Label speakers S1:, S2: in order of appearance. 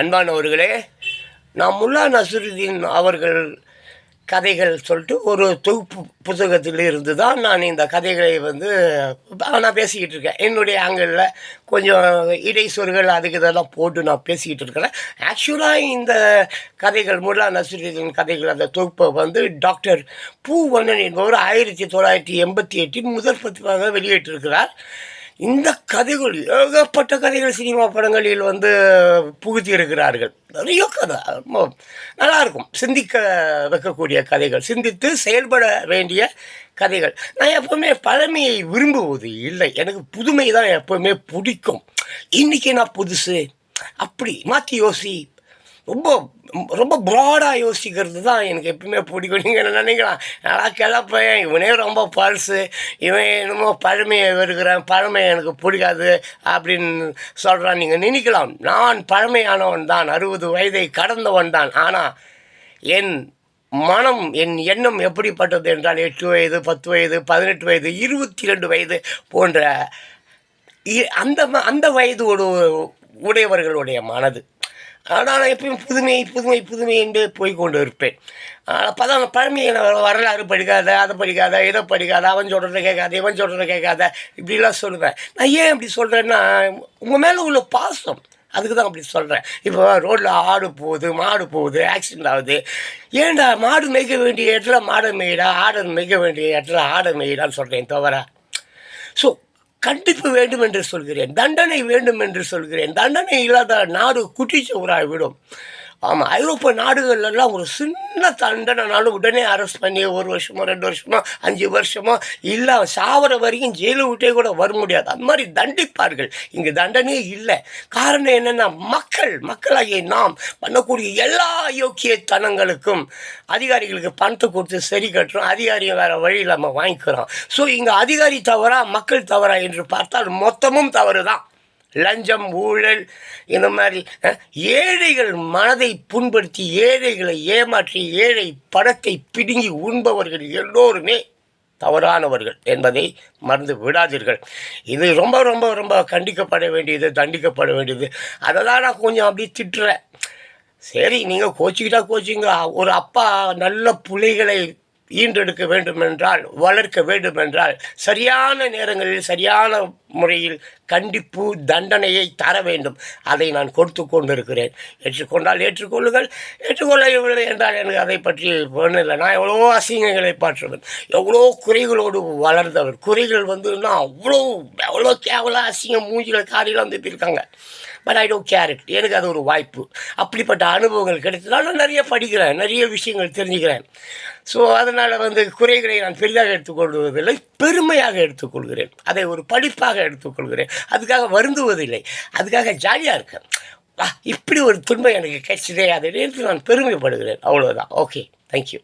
S1: அன்பானவர்களே நான் முல்லா நசுருதீன் அவர்கள் கதைகள் சொல்லிட்டு ஒரு தொகுப்பு புத்தகத்தில் இருந்து தான் நான் இந்த கதைகளை வந்து நான் பேசிக்கிட்டு இருக்கேன். என்னுடைய ஆங்கிளில் கொஞ்சம் இடைச்சொற்கள் அதுக்கு இதெல்லாம் போட்டு நான் பேசிக்கிட்டு இருக்கிறேன். ஆக்சுவலாக இந்த கதைகள் முல்லா நசுருதீன் கதைகள் அந்த தொகுப்பை வந்து டாக்டர் பூவண்ணன் என்பவர் ஆயிரத்தி தொள்ளாயிரத்தி எண்பத்தி எட்டில் முதல் பதிப்பாக வெளியிட்டிருக்கிறார். இந்த கதைகள் ஏகப்பட்ட கதைகள் சினிமா படங்களில் வந்து புகுத்தி இருக்கிறார்கள் நிறைய கதை. நல்லாயிருக்கும். சிந்திக்க வைக்கக்கூடிய கதைகள். சிந்தித்து செயல்பட வேண்டிய கதைகள். நான் எப்போவுமே பழமையை விரும்புவது இல்லை. எனக்கு புதுமை தான் எப்போவுமே பிடிக்கும். இன்றைக்கி நான் புதுசு? அப்படி. மாற்றி யோசி. ரொம்ப ரொம்ப ப்ராடாக யோசிக்கிறது தான் எனக்கு எப்பவுமே பிடிக்கும். நீங்கள் என்ன நினைக்கலாம்? நல்லா கிளப்பேன் இவனே ரொம்ப பழசு இவன் என்னமோ பழமையை வருகிறான் பழமை எனக்கு பிடிக்காது அப்படின்னு சொல்கிறான் நீங்கள் நினைக்கலாம் நான் பழமையானவன் தான் அறுபது வயதை கடந்தவன் தான். ஆனால் என் மனம் என் எண்ணம் எப்படிப்பட்டது என்றால் எட்டு வயது பத்து வயது பதினெட்டு வயது இருபத்தி ரெண்டு வயது போன்ற இ- அந்த ம- அந்த வயது ஒரு உடையவர்களுடைய மனது. ஆனால் எப்பயும் புதுமை புதுமை புதுமை என்று போய்கொண்டு இருப்பேன். அப்போ தான் பழமையை வரலாறு படிக்காத அதை படிக்காத இதை படிக்காத அவன் சொல்கிறத கேட்காத இவன் சொல்கிறத கேட்காத இப்படிலாம் சொல்லுவேன். நான் ஏன் இப்படி சொல்கிறேன்னா உங்கள் மேலே உள்ள பாசம். அதுக்கு தான் அப்படி சொல்கிறேன் இப்போ ரோட்டில் ஆடு போகுது மாடு போகுது ஆக்சிடென்ட் ஆகுது. ஏன்டா மாடு மேய்க்க வேண்டிய இடத்துல மாடை மேய்டா ஆடை மேய்க்க வேண்டிய இடத்துல ஆடை மேய்டான்னு சொல்கிறேன் தவிர ஸோ கண்டிப்பு வேண்டும் என்று சொல்கிறேன். தண்டனை வேண்டும் என்று சொல்கிறேன். தண்டனை இல்லாத நாடு குட்டிச்சவராய் விடும். ஆமாம் ஐரோப்பிய நாடுகள்லாம் ஒரு சின்ன தண்டனைனாலும் உடனே அரெஸ்ட் பண்ணி ஒரு வருஷமோ ரெண்டு வருஷமோ அஞ்சு வருஷமோ இல்லை சாவர வரைக்கும் ஜெயிலு விட்டே கூட வர முடியாது. அந்த மாதிரி தண்டிப்பார்கள். இங்கே தண்டனையே இல்லை. காரணம் என்னென்னா மக்கள் மக்களாகிய நாம் பண்ணக்கூடிய எல்லா யோக்கியத்தனங்களுக்கும் அதிகாரிகளுக்கு பணத்தை கொடுத்து சரி கட்டுறோம். அதிகாரியை வேறு வழியில் நம்ம வாங்கிக்கிறோம். ஸோ இங்கே அதிகாரி தவறா மக்கள் தவறா என்று பார்த்தால் மொத்தமும் தவறு தான் லஞ்சம் ஊழல் இந்த மாதிரி ஏழைகள் மனதை புண்படுத்தி ஏழைகளை ஏமாற்றி ஏழை பணத்தை பிடுங்கி உண்பவர்கள் எல்லோருமே தவறானவர்கள் என்பதை மறந்து விடாதீர்கள். இது ரொம்ப ரொம்ப ரொம்ப கண்டிக்கப்பட வேண்டியது தண்டிக்கப்பட வேண்டியது. அதை தான் நான் கொஞ்சம் அப்படி திட்டுறேன். சரி நீங்கள் கோச்சிக்கிட்டா கோச்சிங்க. ஒரு அப்பா நல்ல பிள்ளைகளை ஈன்றெடுக்க வேண்டுமென்றால் வளர்க்க வேண்டுமென்றால் சரியான நேரங்களில் சரியான முறையில் கண்டிப்பு தண்டனையை தர வேண்டும். அதை நான் கொடுத்து கொண்டிருக்கிறேன். ஏற்றுக்கொண்டால் ஏற்றுக்கொள்ளுங்கள். ஏற்றுக்கொள்ளவில்லை என்றால் எனக்கு அதை பற்றி ஒன்றும் இல்லை. நான் எவ்வளோ அசிங்கங்களை பார்த்தவன் எவ்வளோ குறைகளோடு வளர்ந்தவர் குறைகள் வந்து நான் அவ்வளோ எவ்வளோ கேவல அசிங்கம் மூஞ்சில காரியில் வந்துட்டு இருக்காங்க but I don't care it எனக்கு அது ஒரு வாய்ப்பு. அப்படிப்பட்ட அனுபவங்கள் கிடைத்ததால் நான் நிறைய படிக்கிறேன் நிறைய விஷயங்கள் தெரிஞ்சுக்கிறேன். ஸோ அதனால் வந்து குறைகளை நான் பெரிதாக எடுத்துக்கொள்வதில்லை பெருமையாக எடுத்துக்கொள்கிறேன். அதை ஒரு படிப்பாக எடுத்துக்கொள்கிறேன். அதுக்காக வருந்துவதில்லை. அதுக்காக ஜாலியாக இருக்கேன் வா இப்படி ஒரு துன்பம் எனக்கு கிடைச்சதே. அதை நினைத்து நான் பெருமைப்படுகிறேன். அவ்வளோதான் ஓகே தேங்க்யூ